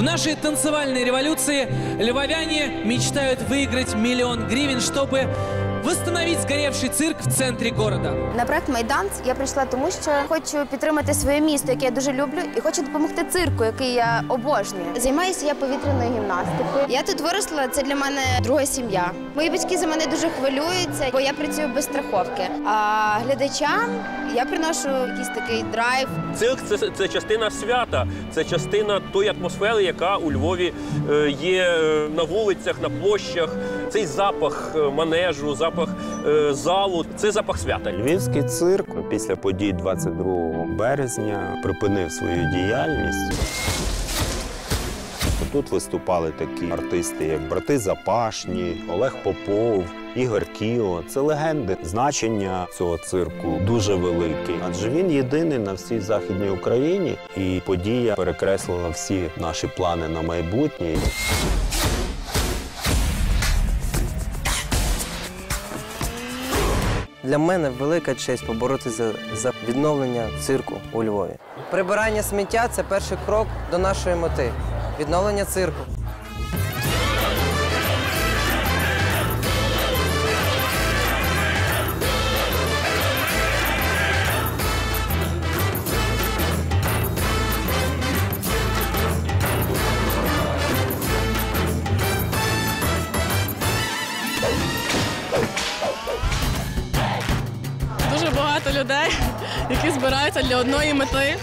В нашей танцевальной революции львовяне мечтают выиграть миллион гривен, чтобы восстановить сгоревший цирк в центре города. На проект Майданц я прийшла тому, що хочу підтримати своє місто, яке я дуже люблю, і хочу допомогти цирку, який я обожнюю. Займаюся я повітряною гімнастикою. Я тут виросла. Це для мене друга сім'я. Мої батьки за мене дуже хвилюються, бо я працюю без страховки. А глядачам я приношу якийсь такий драйв. Цирк це, це частина свята, це частина тої атмосфери, яка у Львові е, є е, на вулицях, на площах. Цей запах е, манежу, запах е, залу це запах свята. Львівський цирк після подій 22 березня припинив свою діяльність. Тут виступали такі артисти, як брати Запашні, Олег Попов, Ігор Кіо. Це легенди. Значення цього цирку дуже велике. Адже він єдиний на всій західній Україні, і подія перекреслила всі наші плани на майбутнє. Для мене велика честь поборотися за відновлення цирку у Львові. Прибирання сміття це перший крок до нашої мети відновлення цирку. Багато людей, які збираються для одної мети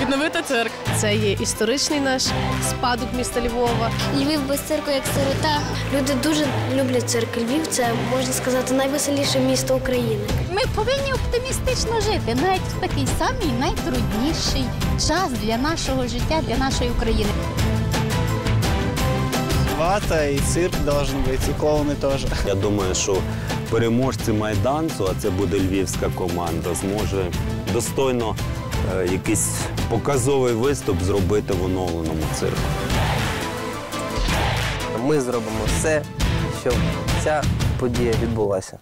відновити цирк. Це є історичний наш спадок міста Львова. Львів без цирку як сирота. Люди дуже люблять цирк. Львів це можна сказати найвеселіше місто України. Ми повинні оптимістично жити навіть в такий самий найтрудніший час для нашого життя, для нашої України. Вата и цирк должен быть, и клоуны тоже. Я думаю, що переможці майданцу, а це буде львівська команда, зможе достойно е, якийсь показовий виступ зробити в оновленому цирку. Ми зробимо все, щоб ця подія відбулася.